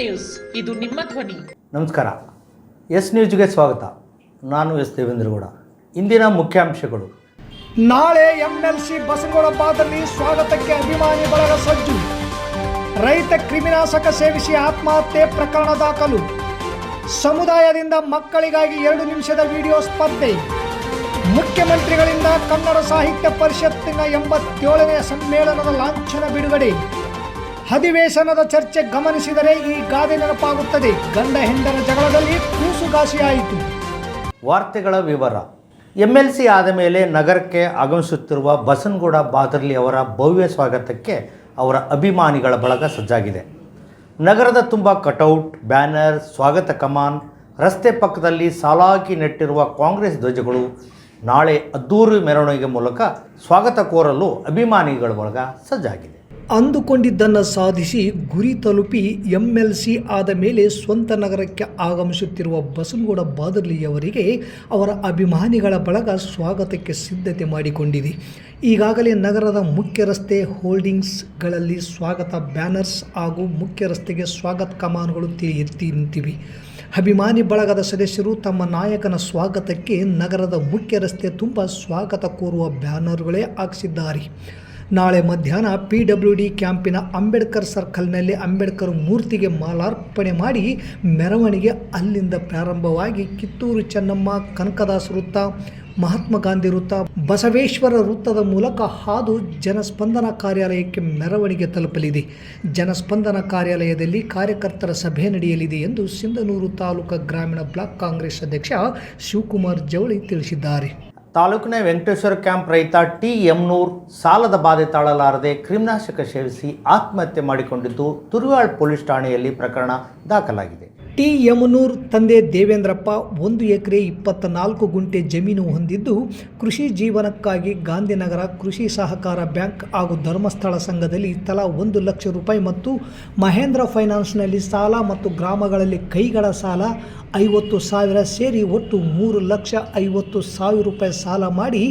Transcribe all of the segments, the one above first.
News. ಇದು ನಿಮ್ಮ ಧ್ವನಿ. ನಮಸ್ಕಾರ. ಎಸ್ ನ್ಯೂಸ್ಗೆ ಸ್ವಾಗತ. ನಾನು ಎಸ್ ದೇವೇಂದ್ರಗೌಡ. ಇಂದಿನ ಮುಖ್ಯಾಂಶಗಳು. ನಾಳೆ ಎಂಎಲ್ಸಿ ಬಸವನಗೌಡಪಾದಲ್ಲಿ ಸ್ವಾಗತಕ್ಕೆ ಅಭಿಮಾನಿ ಬಳಗ ಸಜ್ಜು. ರೈತ ಕ್ರಿಮಿನಾಶಕ ಸೇವಿಸಿ ಆತ್ಮಹತ್ಯೆ ಪ್ರಕರಣ ದಾಖಲು. ಸಮುದಾಯದಿಂದ ಮಕ್ಕಳಿಗಾಗಿ ಎರಡು ನಿಮಿಷದ ವಿಡಿಯೋ ಸ್ಪರ್ಧೆ. ಮುಖ್ಯಮಂತ್ರಿಗಳಿಂದ ಕನ್ನಡ ಸಾಹಿತ್ಯ ಪರಿಷತ್ತಿನ ಎಂಬತ್ತೇಳನೇ ಸಮ್ಮೇಳನದ ಲಾಂಛನ ಬಿಡುಗಡೆ. ಅಧಿವೇಶನದ ಚರ್ಚೆ ಗಮನಿಸಿದರೆ ಈ ಗಾದೆ ನೆನಪಾಗುತ್ತದೆ. ಗಂಡ ಹೆಂಡರ ಜಗಳದಲ್ಲಿ ಕೂಸುಗಾಸಿಯಾಯಿತು. ವಾರ್ತೆಗಳ ವಿವರ. ಎಂ ಎಲ್ ಸಿ ಆದ ಮೇಲೆ ನಗರಕ್ಕೆ ಆಗಮಿಸುತ್ತಿರುವ ಬಸನಗೌಡ ಬಾದರ್ಲಿ ಅವರ ಭವ್ಯ ಸ್ವಾಗತಕ್ಕೆ ಅವರ ಅಭಿಮಾನಿಗಳ ಬಳಗ ಸಜ್ಜಾಗಿದೆ. ನಗರದ ತುಂಬ ಕಟೌಟ್, ಬ್ಯಾನರ್, ಸ್ವಾಗತ ಕಮಾನ್, ರಸ್ತೆ ಪಕ್ಕದಲ್ಲಿ ಸಾಲಾಗಿ ನೆಟ್ಟಿರುವ ಕಾಂಗ್ರೆಸ್ ಧ್ವಜಗಳು ನಾಳೆ ಅದ್ದೂರಿ ಮೆರವಣಿಗೆ ಮೂಲಕ ಸ್ವಾಗತ ಕೋರಲು ಅಭಿಮಾನಿಗಳ ಬಳಗ ಸಜ್ಜಾಗಿದೆ. ಅಂದುಕೊಂಡಿದ್ದನ್ನು ಸಾಧಿಸಿ ಗುರಿ ತಲುಪಿ ಎಂ ಎಲ್ ಸಿ ಆದ ಮೇಲೆ ಸ್ವಂತ ನಗರಕ್ಕೆ ಆಗಮಿಸುತ್ತಿರುವ ಬಸನಗೌಡ ಬಾದರ್ಲಿಯವರಿಗೆ ಅವರ ಅಭಿಮಾನಿಗಳ ಬಳಗ ಸ್ವಾಗತಕ್ಕೆ ಸಿದ್ಧತೆ ಮಾಡಿಕೊಂಡಿದೆ. ಈಗಾಗಲೇ ನಗರದ ಮುಖ್ಯ ರಸ್ತೆ ಹೋಲ್ಡಿಂಗ್ಸ್ಗಳಲ್ಲಿ ಸ್ವಾಗತ ಬ್ಯಾನರ್ಸ್ ಹಾಗೂ ಮುಖ್ಯ ರಸ್ತೆಗೆ ಸ್ವಾಗತ ಕಮಾನುಗಳು ಎತ್ತಿ ನಿಂತಿವೆ. ಅಭಿಮಾನಿ ಬಳಗದ ಸದಸ್ಯರು ತಮ್ಮ ನಾಯಕನ ಸ್ವಾಗತಕ್ಕೆ ನಗರದ ಮುಖ್ಯ ರಸ್ತೆ ತುಂಬ ಸ್ವಾಗತ ಕೋರುವ ಬ್ಯಾನರ್ಗಳೇ ಹಾಕಿಸಿದ್ದಾರೆ. ನಾಳೆ ಮಧ್ಯಾಹ್ನ ಪಿ ಡಬ್ಲ್ಯೂ ಡಿ ಕ್ಯಾಂಪಿನ ಅಂಬೇಡ್ಕರ್ ಸರ್ಕಲ್ನಲ್ಲಿ ಅಂಬೇಡ್ಕರ್ ಮೂರ್ತಿಗೆ ಮಾಲಾರ್ಪಣೆ ಮಾಡಿ ಮೆರವಣಿಗೆ ಅಲ್ಲಿಂದ ಪ್ರಾರಂಭವಾಗಿ ಕಿತ್ತೂರು ಚೆನ್ನಮ್ಮ, ಕನಕದಾಸ ವೃತ್ತ, ಮಹಾತ್ಮ ಗಾಂಧಿ ವೃತ್ತ, ಬಸವೇಶ್ವರ ವೃತ್ತದ ಮೂಲಕ ಹಾದು ಜನಸ್ಪಂದನ ಕಾರ್ಯಾಲಯಕ್ಕೆ ಮೆರವಣಿಗೆ ತಲುಪಲಿದೆ. ಜನಸ್ಪಂದನ ಕಾರ್ಯಾಲಯದಲ್ಲಿ ಕಾರ್ಯಕರ್ತರ ಸಭೆ ನಡೆಯಲಿದೆ ಎಂದು ಸಿಂಧನೂರು ತಾಲೂಕು ಗ್ರಾಮೀಣ ಬ್ಲಾಕ್ ಕಾಂಗ್ರೆಸ್ ಅಧ್ಯಕ್ಷ ಶಿವಕುಮಾರ್ ಜವಳಿ ತಿಳಿಸಿದ್ದಾರೆ. ತಾಲೂಕಿನ ವೆಂಕಟೇಶ್ವರ ಕ್ಯಾಂಪ್ ರೈತ ಟಿ ಎಮ್ನೂರ್ ಸಾಲದ ಬಾಧೆ ತಾಳಲಾರದೆ ಕ್ರಿಮಿನಾಶಕ ಸೇವಿಸಿ ಆತ್ಮಹತ್ಯೆ ಮಾಡಿಕೊಂಡಿದ್ದು ತುರುವಾಳ್ ಪೊಲೀಸ್ ಠಾಣೆಯಲ್ಲಿ ಪ್ರಕರಣ ದಾಖಲಾಗಿದೆ. ಟಿ ಯಮನೂರ್ ತಂದೆ ದೇವೇಂದ್ರಪ್ಪ ಒಂದು ಎಕರೆ ಇಪ್ಪತ್ತ ನಾಲ್ಕು ಗುಂಟೆ ಜಮೀನು ಹೊಂದಿದ್ದು ಕೃಷಿ ಜೀವನಕ್ಕಾಗಿ ಗಾಂಧಿನಗರ ಕೃಷಿ ಸಹಕಾರ ಬ್ಯಾಂಕ್ ಹಾಗೂ ಧರ್ಮಸ್ಥಳ ಸಂಘದಲ್ಲಿ ತಲಾ ಒಂದು ಲಕ್ಷ ರೂಪಾಯಿ ಮತ್ತು ಮಹೇಂದ್ರ ಫೈನಾನ್ಸ್ನಲ್ಲಿ ಸಾಲ ಮತ್ತು ಗ್ರಾಮಗಳಲ್ಲಿ ಕೈಗಳ ಸಾಲ ಐವತ್ತು ಸಾವಿರ ಸೇರಿ ಒಟ್ಟು ಮೂರು ಲಕ್ಷ ಐವತ್ತು ಸಾವಿರ ರೂಪಾಯಿ ಸಾಲ ಮಾಡಿ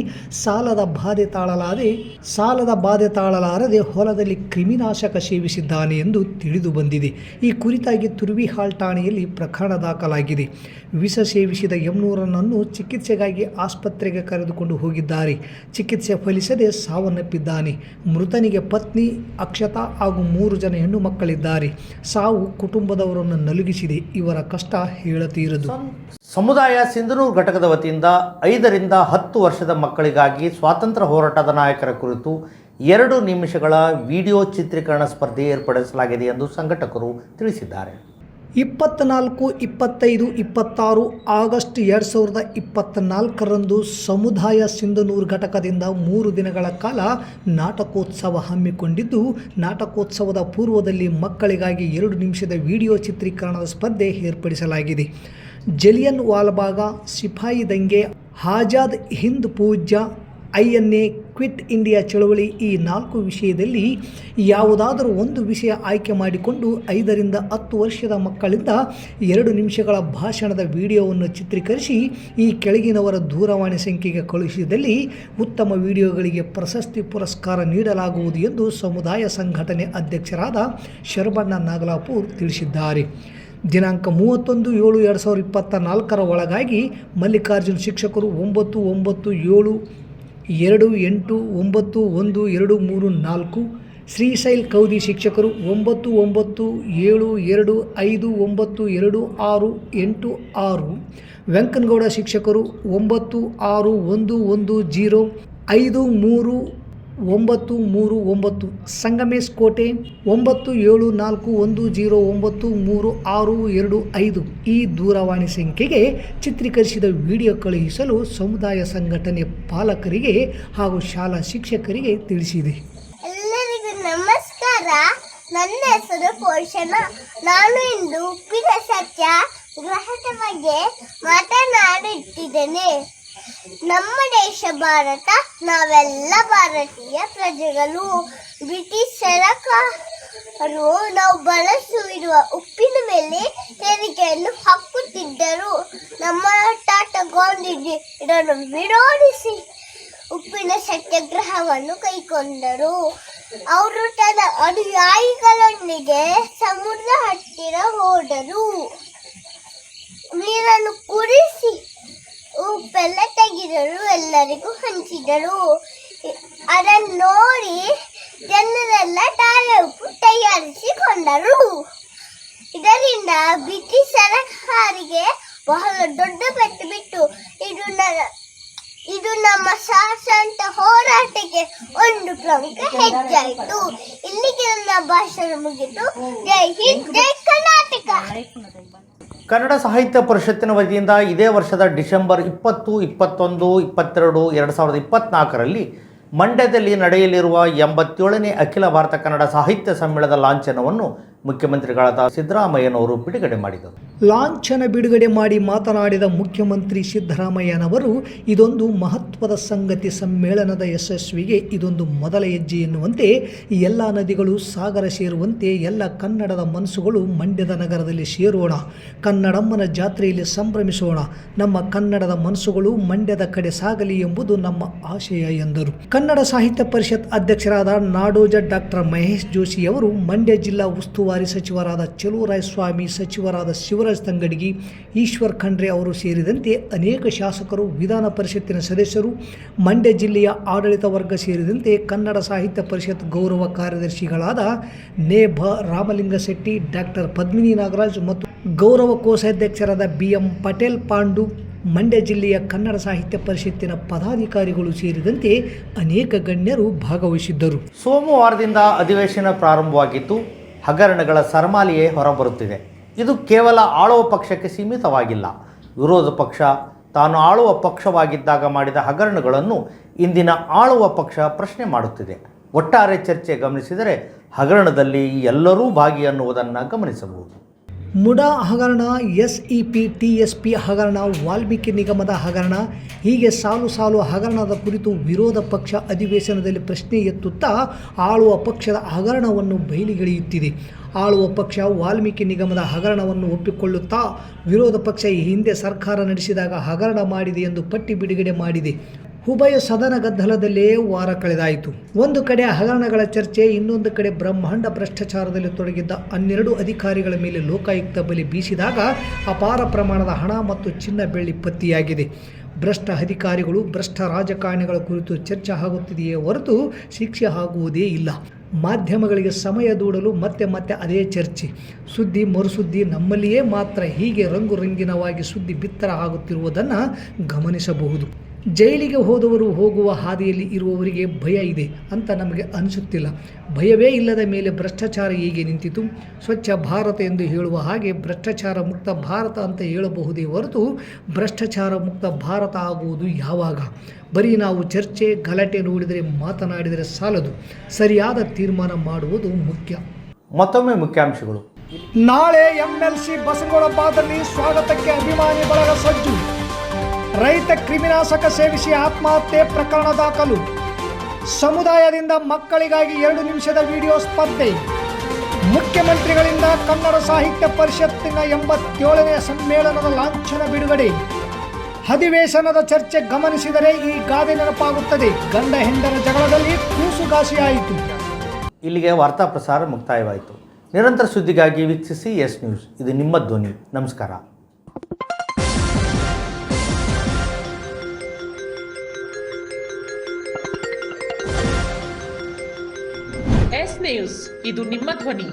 ಸಾಲದ ಬಾಧೆ ತಾಳಲಾದೆ, ಸಾಲದ ಬಾಧೆ ತಾಳಲಾರದೆ ಹೊಲದಲ್ಲಿ ಕ್ರಿಮಿನಾಶಕ ಸೇವಿಸಿದ್ದಾನೆ ಎಂದು ತಿಳಿದು ಬಂದಿದೆ. ಈ ಕುರಿತಾಗಿ ತುರ್ವಿಹಾಳ್ ಠಾಣೆಯಲ್ಲಿ ಪ್ರಕರಣ ದಾಖಲಾಗಿದೆ. ವಿಷ ಸೇವಿಸಿದ ಎಂನೂರನನ್ನು ಚಿಕಿತ್ಸೆಗಾಗಿ ಆಸ್ಪತ್ರೆಗೆ ಕರೆದುಕೊಂಡು ಹೋಗಿದ್ದಾರೆ. ಚಿಕಿತ್ಸೆ ಫಲಿಸದೆ ಸಾವನ್ನಪ್ಪಿದ್ದಾನೆ. ಮೃತನಿಗೆ ಪತ್ನಿ, ಅಕ್ಷತಾ ಹಾಗೂ ಮೂರು ಜನ ಹೆಣ್ಣು ಮಕ್ಕಳಿದ್ದಾರೆ. ಸಾವು ಕುಟುಂಬದವರನ್ನು ನಲುಗಿಸಿದೆ. ಇವರ ಕಷ್ಟ ಹೇಳತೀರದು ಸಮುದಾಯ ಸಿಂಧನೂರು ಘಟಕದ ವತಿಯಿಂದ ಐದರಿಂದ ಹತ್ತು ವರ್ಷದ ಮಕ್ಕಳಿಗಾಗಿ ಸ್ವಾತಂತ್ರ್ಯ ಹೋರಾಟದ ನಾಯಕರ ಕುರಿತು ಎರಡು ನಿಮಿಷಗಳ ವಿಡಿಯೋ ಚಿತ್ರೀಕರಣ ಸ್ಪರ್ಧೆ ಏರ್ಪಡಿಸಲಾಗಿದೆ ಎಂದು ಸಂಘಟಕರು ತಿಳಿಸಿದ್ದಾರೆ. ಇಪ್ಪತ್ತ್ನಾಲ್ಕು ಇಪ್ಪತ್ತೈದು, ಇಪ್ಪತ್ತಾರು ಆಗಸ್ಟ್ ಎರಡು ಸಾವಿರದ ಇಪ್ಪತ್ತ್ನಾಲ್ಕರಂದು ಸಮುದಾಯ ಸಿಂಧನೂರು ಘಟಕದಿಂದ ಮೂರು ದಿನಗಳ ಕಾಲ ನಾಟಕೋತ್ಸವ ಹಮ್ಮಿಕೊಂಡಿದ್ದು, ನಾಟಕೋತ್ಸವದ ಪೂರ್ವದಲ್ಲಿ ಮಕ್ಕಳಿಗಾಗಿ ಎರಡು ನಿಮಿಷದ ವಿಡಿಯೋ ಚಿತ್ರೀಕರಣದ ಸ್ಪರ್ಧೆ ಏರ್ಪಡಿಸಲಾಗಿದೆ. ಜಲಿಯನ್ ವಾಲ್ಬಾಗ, ಸಿಪಾಯಿ ದಂಗೆ ಆಜಾದ್ ಹಿಂದ್ ಪೂಜ್ಯ I N A quit India ಚಳವಳಿ ಈ ನಾಲ್ಕು ವಿಷಯದಲ್ಲಿ ಯಾವುದಾದರೂ ಒಂದು ವಿಷಯ ಆಯ್ಕೆ ಮಾಡಿಕೊಂಡು ಐದರಿಂದ ಹತ್ತು ವರ್ಷದ ಮಕ್ಕಳಿಂದ ಎರಡು ನಿಮಿಷಗಳ ಭಾಷಣದ ವಿಡಿಯೋವನ್ನು ಚಿತ್ರೀಕರಿಸಿ ಈ ಕೆಳಗಿನವರ ದೂರವಾಣಿ ಸಂಖ್ಯೆಗೆ ಕಳುಹಿಸಿದಲ್ಲಿ ಉತ್ತಮ ವಿಡಿಯೋಗಳಿಗೆ ಪ್ರಶಸ್ತಿ ಪುರಸ್ಕಾರ ನೀಡಲಾಗುವುದು ಎಂದು ಸಮುದಾಯ ಸಂಘಟನೆ ಅಧ್ಯಕ್ಷರಾದ ಶರಬಣ್ಣ ನಾಗಲಾಪುರ್ ತಿಳಿಸಿದ್ದಾರೆ. ದಿನಾಂಕ ಮೂವತ್ತೊಂದು ಏಳು ಎರಡು ಸಾವಿರದ ಇಪ್ಪತ್ತ ನಾಲ್ಕರ ಒಳಗಾಗಿ ಮಲ್ಲಿಕಾರ್ಜುನ್ ಶಿಕ್ಷಕರು ಒಂಬತ್ತು ಒಂಬತ್ತು ಏಳು ಎರಡು ಎಂಟು ಒಂಬತ್ತು ಒಂದು ಎರಡು ಮೂರು ನಾಲ್ಕು, ಶ್ರೀಶೈಲ್ ಕೌದಿ ಶಿಕ್ಷಕರು ಒಂಬತ್ತು ಒಂಬತ್ತು ಏಳು ಎರಡು ಐದು ಒಂಬತ್ತು ಎರಡು ಆರು ಎಂಟು ಆರು, ವೆಂಕನಗೌಡ ಶಿಕ್ಷಕರು ಒಂಬತ್ತು ಆರು ಒಂದು ಒಂದು ಜೀರೋ ಐದು ಮೂರು ಒಂಬತ್ತು ಮೂರು ಒಂಬತ್ತು, ಸಂಗಮೇಶ್ ಕೋಟೆ ಒಂಬತ್ತು ಏಳು ನಾಲ್ಕು ಒಂದು ಜೀರೋ ಒಂಬತ್ತು ಮೂರು ಆರು ಎರಡು ಐದು ಈ ದೂರವಾಣಿ ಸಂಖ್ಯೆಗೆ ಚಿತ್ರೀಕರಿಸಿದ ವಿಡಿಯೋ ಕಳುಹಿಸಲು ಸಮುದಾಯ ಸಂಘಟನೆ ಪಾಲಕರಿಗೆ ಹಾಗೂ ಶಾಲಾ ಶಿಕ್ಷಕರಿಗೆ ತಿಳಿಸಿದೆ. ಎಲ್ಲರಿಗೂ ನಮಸ್ಕಾರ. ನನ್ನ ಹೆಸರು ಪೋಷಣ. ನಾನು ಇಂದು ಉಪ್ಪಿನ ಸತ್ಯಾಗ್ರಹದ ಬಗ್ಗೆ ಮಾತನಾಡುತ್ತಿದ್ದೇನೆ ನಮ್ಮ ದೇಶ ಭಾರತ, ನಾವೆಲ್ಲ ಭಾರತೀಯ ಪ್ರಜೆಗಳು. ಬ್ರಿಟಿಷ್ ಸರಕಾರರು ನಾವು ಬಳಸುವಿರುವ ಉಪ್ಪಿನ ಮೇಲೆ ತೆರಿಗೆಯನ್ನು ಹಾಕುತ್ತಿದ್ದರು. ನಮ್ಮ ಟಾಟಾ ಗಾಂಧೀಜಿ ಇದನ್ನು ವಿರೋಧಿಸಿ ಉಪ್ಪಿನ ಸತ್ಯಾಗ್ರಹವನ್ನು ಕೈಗೊಂಡರು. ಅವರು ತನ್ನ ಅನುಯಾಯಿಗಳೊಂದಿಗೆ ಸಮುದ್ರ ಹತ್ತಿರ ಹೋದರು. ನೀರನ್ನು ಕುಡಿಸಿ ಉಪ್ಪೆಲ್ಲ ತೆಗೆದರು, ಎಲ್ಲರಿಗೂ ಹಂಚಿದರು. ಅದನ್ನು ನೋಡಿ ಜನರೆಲ್ಲ ತಾಳೆ ಉಪ್ಪು ತಯಾರಿಸಿಕೊಂಡರು. ಇದರಿಂದ ಬ್ರಿಟಿಷ್ ಸರಕಾರಿಗೆ ಬಹಳ ದೊಡ್ಡ ಪೆಟ್ಟು ಬಿಟ್ಟು ಇದು ಇದು ನಮ್ಮ ಸ್ವಾತಂತ್ರ್ಯ ಹೋರಾಟಕ್ಕೆ ಒಂದು ಪ್ರಮುಖ ಹೆಜ್ಜಾಯಿತು. ಇಲ್ಲಿಗೆ ನನ್ನ ಭಾಷಣ ಮುಗಿತು. ಜೈ ಹಿಂದ್, ಜೈ ಕರ್ನಾಟಕ. ಕನ್ನಡ ಸಾಹಿತ್ಯ ಪರಿಷತ್ತಿನ ವತಿಯಿಂದ ಇದೇ ವರ್ಷದ ಡಿಸೆಂಬರ್ ಇಪ್ಪತ್ತು, ಇಪ್ಪತ್ತೊಂದು, ಇಪ್ಪತ್ತೆರಡು, ಎರಡು ಸಾವಿರದ ಇಪ್ಪತ್ತ್ನಾಲ್ಕರಲ್ಲಿ ಮಂಡ್ಯದಲ್ಲಿ ನಡೆಯಲಿರುವ ಎಂಬತ್ತೇಳನೇ ಅಖಿಲ ಭಾರತ ಕನ್ನಡ ಸಾಹಿತ್ಯ ಸಮ್ಮೇಳನದ ಲಾಂಛನವನ್ನು ಮುಖ್ಯಮಂತ್ರಿಗಳಾದ ಸಿದ್ದರಾಮಯ್ಯನವರು ಬಿಡುಗಡೆ ಮಾಡಿದರು. ಲಾಂಛನ ಬಿಡುಗಡೆ ಮಾಡಿ ಮಾತನಾಡಿದ ಮುಖ್ಯಮಂತ್ರಿ ಸಿದ್ದರಾಮಯ್ಯನವರು, ಇದೊಂದು ಮಹತ್ವದ ಸಂಗತಿ ಸಮ್ಮೇಳನದ ಯಶಸ್ವಿಗೆ ಇದೊಂದು ಮೊದಲ ಹೆಜ್ಜೆ ಎನ್ನುವಂತೆ, ಎಲ್ಲ ನದಿಗಳು ಸಾಗರ ಸೇರುವಂತೆ ಎಲ್ಲ ಕನ್ನಡದ ಮನಸ್ಸುಗಳು ಮಂಡ್ಯದ ನಗರದಲ್ಲಿ ಸೇರೋಣ. ಕನ್ನಡಮ್ಮನ ಜಾತ್ರೆಯಲ್ಲಿ ಸಂಭ್ರಮಿಸೋಣ. ನಮ್ಮ ಕನ್ನಡದ ಮನಸ್ಸುಗಳು ಮಂಡ್ಯದ ಕಡೆ ಸಾಗಲಿ ಎಂಬುದು ನಮ್ಮ ಆಶಯ ಎಂದರು. ಕನ್ನಡ ಸಾಹಿತ್ಯ ಪರಿಷತ್ ಅಧ್ಯಕ್ಷರಾದ ನಾಡೋಜ ಡಾಕ್ಟರ್ ಮಹೇಶ್ ಜೋಶಿ ಅವರು ಮಂಡ್ಯ ಜಿಲ್ಲಾ ಉಸ್ತುವಾರಿ ಸಚಿವರಾದ ಸ್ವಾಮಿ ಸಚಿವರಾದ ಶಿವರಾಜ್ ತಂಗಡಗಿ, ಈಶ್ವರ್ ಖಂಡ್ರೆ ಅವರು ಸೇರಿದಂತೆ ಅನೇಕ ಶಾಸಕರು, ವಿಧಾನ ಪರಿಷತ್ತಿನ ಸದಸ್ಯರು, ಮಂಡ್ಯ ಜಿಲ್ಲೆಯ ಆಡಳಿತ ವರ್ಗ ಸೇರಿದಂತೆ ಕನ್ನಡ ಸಾಹಿತ್ಯ ಪರಿಷತ್ ಗೌರವ ಕಾರ್ಯದರ್ಶಿಗಳಾದ ನೇ ಭ ರಾಮಲಿಂಗಶೆಟ್ಟಿ, ಡಾಕ್ಟರ್ ಪದ್ಮಿನಿ ನಾಗರಾಜ್ ಮತ್ತು ಗೌರವ ಕೋಶಾಧ್ಯಕ್ಷರಾದ ಬಿ ಎಂ ಪಟೇಲ್ ಪಾಂಡು, ಮಂಡ್ಯ ಜಿಲ್ಲೆಯ ಕನ್ನಡ ಸಾಹಿತ್ಯ ಪರಿಷತ್ತಿನ ಪದಾಧಿಕಾರಿಗಳು ಸೇರಿದಂತೆ ಅನೇಕ ಗಣ್ಯರು ಭಾಗವಹಿಸಿದ್ದರು. ಸೋಮವಾರದಿಂದ ಅಧಿವೇಶನ ಪ್ರಾರಂಭವಾಗಿದ್ದು ಹಗರಣಗಳ ಸರಮಾಲಿಯೇ ಹೊರಬರುತ್ತಿದೆ. ಇದು ಕೇವಲ ಆಳುವ ಪಕ್ಷಕ್ಕೆ ಸೀಮಿತವಾಗಿಲ್ಲ. ವಿರೋಧ ಪಕ್ಷ ತಾನು ಆಳುವ ಪಕ್ಷವಾಗಿದ್ದಾಗ ಮಾಡಿದ ಹಗರಣಗಳನ್ನು ಇಂದಿನ ಆಳುವ ಪಕ್ಷ ಪ್ರಶ್ನೆ ಮಾಡುತ್ತಿದೆ. ಒಟ್ಟಾರೆ ಚರ್ಚೆ ಗಮನಿಸಿದರೆ ಹಗರಣದಲ್ಲಿ ಎಲ್ಲರೂ ಭಾಗಿ ಅನ್ನುವುದನ್ನು ಗಮನಿಸಬಹುದು. ಮುಡಾ ಹಗರಣ, S E P, T S P ಹಗರಣ, ವಾಲ್ಮೀಕಿ ನಿಗಮದ ಹಗರಣ, ಹೀಗೆ ಸಾಲು ಸಾಲು ಹಗರಣದ ಕುರಿತು ವಿರೋಧ ಪಕ್ಷ ಅಧಿವೇಶನದಲ್ಲಿ ಪ್ರಶ್ನೆ ಎತ್ತುತ್ತಾ ಆಳುವ ಪಕ್ಷದ ಹಗರಣವನ್ನು ಬಯಲಿಗೆಳೆಯುತ್ತಿದೆ. ಆಳುವ ಪಕ್ಷ ವಾಲ್ಮೀಕಿ ನಿಗಮದ ಹಗರಣವನ್ನು ಒಪ್ಪಿಕೊಳ್ಳುತ್ತಾ ವಿರೋಧ ಪಕ್ಷ ಈ ಹಿಂದೆ ಸರ್ಕಾರ ನಡೆಸಿದಾಗ ಹಗರಣ ಮಾಡಿದೆ ಎಂದು ಪಟ್ಟಿ ಬಿಡುಗಡೆ ಮಾಡಿದೆ. ಉಭಯ ಸದನ ಗದ್ದಲದಲ್ಲೇ ವಾರ ಕಳೆದಾಯಿತು. ಒಂದು ಕಡೆ ಹಗರಣಗಳ ಚರ್ಚೆ, ಇನ್ನೊಂದು ಕಡೆ ಬ್ರಹ್ಮಾಂಡ ಭ್ರಷ್ಟಾಚಾರದಲ್ಲಿ ತೊಡಗಿದ್ದ ಹನ್ನೆರಡು ಅಧಿಕಾರಿಗಳ ಮೇಲೆ ಲೋಕಾಯುಕ್ತ ಬಲಿ ಬೀಸಿದಾಗ ಅಪಾರ ಪ್ರಮಾಣದ ಹಣ ಮತ್ತು ಚಿನ್ನ ಬೆಳ್ಳಿ ಪತ್ತೆಯಾಗಿದೆ. ಭ್ರಷ್ಟ ಅಧಿಕಾರಿಗಳು, ಭ್ರಷ್ಟ ರಾಜಕಾರಣಿಗಳ ಕುರಿತು ಚರ್ಚೆ ಆಗುತ್ತಿದೆಯೇ ಹೊರತು ಶಿಕ್ಷೆ ಆಗುವುದೇ ಇಲ್ಲ. ಮಾಧ್ಯಮಗಳಿಗೆ ಸಮಯ ದೂಡಲು ಮತ್ತೆ ಮತ್ತೆ ಅದೇ ಚರ್ಚೆ. ಸುದ್ದಿ ಮರುಸುದ್ದಿ ನಮ್ಮಲ್ಲಿಯೇ ಮಾತ್ರ ಹೀಗೆ ರಂಗು ರಂಗಿನವಾಗಿ ಸುದ್ದಿ ಬಿತ್ತರ ಆಗುತ್ತಿರುವುದನ್ನು ಗಮನಿಸಬಹುದು. ಜೈಲಿಗೆ ಹೋದವರು ಹೋಗುವ ಹಾದಿಯಲ್ಲಿ ಇರುವವರಿಗೆ ಭಯ ಇದೆ ಅಂತ ನಮಗೆ ಅನಿಸುತ್ತಿಲ್ಲ. ಭಯವೇ ಇಲ್ಲದ ಮೇಲೆ ಭ್ರಷ್ಟಾಚಾರ ಹೇಗೆ ನಿಂತಿತು. ಸ್ವಚ್ಛ ಭಾರತ ಎಂದು ಹೇಳುವ ಹಾಗೆ ಭ್ರಷ್ಟಾಚಾರ ಮುಕ್ತ ಭಾರತ ಅಂತ ಹೇಳಬಹುದೇ ಹೊರತು ಭ್ರಷ್ಟಾಚಾರ ಮುಕ್ತ ಭಾರತ ಆಗುವುದು ಯಾವಾಗ? ಬರೀ ನಾವು ಚರ್ಚೆ ಗಲಾಟೆ ನೋಡಿದರೆ ಮಾತನಾಡಿದರೆ ಸಾಲದು. ಸರಿಯಾದ ತೀರ್ಮಾನ ಮಾಡುವುದು ಮುಖ್ಯ. ಮತ್ತೊಮ್ಮೆ ಮುಖ್ಯಾಂಶಗಳು. ನಾಳೆ ಎಂಎಲ್ಸಿ ಬಸವನಗುಳಬ್ಬಾದಲ್ಲಿ ಸ್ವಾಗತಕ್ಕೆ ಅಭಿಮಾನಿ ಬಳಗ ಸಜ್ಜು. ರೈತ ಕ್ರಿಮಿನಾಶಕ ಸೇವಿಸಿ ಆತ್ಮಹತ್ಯೆ ಪ್ರಕರಣ ದಾಖಲು. ಸಮುದಾಯದಿಂದ ಮಕ್ಕಳಿಗಾಗಿ ಎರಡು ನಿಮಿಷದ ವಿಡಿಯೋ ಸ್ಪರ್ಧೆ. ಮುಖ್ಯಮಂತ್ರಿಗಳಿಂದ ಕನ್ನಡ ಸಾಹಿತ್ಯ ಪರಿಷತ್ತಿನ ಎಂಬತ್ತೇಳನೇ ಸಮ್ಮೇಳನದ ಲಾಂಛನ ಬಿಡುಗಡೆ. ಅಧಿವೇಶನದ ಚರ್ಚೆ ಗಮನಿಸಿದರೆ ಈ ಗಾದೆ ನೆನಪಾಗುತ್ತದೆ. ಗಂಡ ಹೆಂಡರ ಜಗಳದಲ್ಲಿ ಕೂಸುಗಾಸಿಯಾಯಿತು. ಇಲ್ಲಿಗೆ ವಾರ್ತಾ ಪ್ರಸಾರ ಮುಕ್ತಾಯವಾಯಿತು. ನಿರಂತರ ಸುದ್ದಿಗಾಗಿ ವೀಕ್ಷಿಸಿ ಎಸ್ ನ್ಯೂಸ್. ಇದು ನಿಮ್ಮ ಧ್ವನಿ. ನಮಸ್ಕಾರ. ಎಸ್ ನ್ಯೂಸ್ ಇದು ನಿಮ್ಮ ಧ್ವನಿ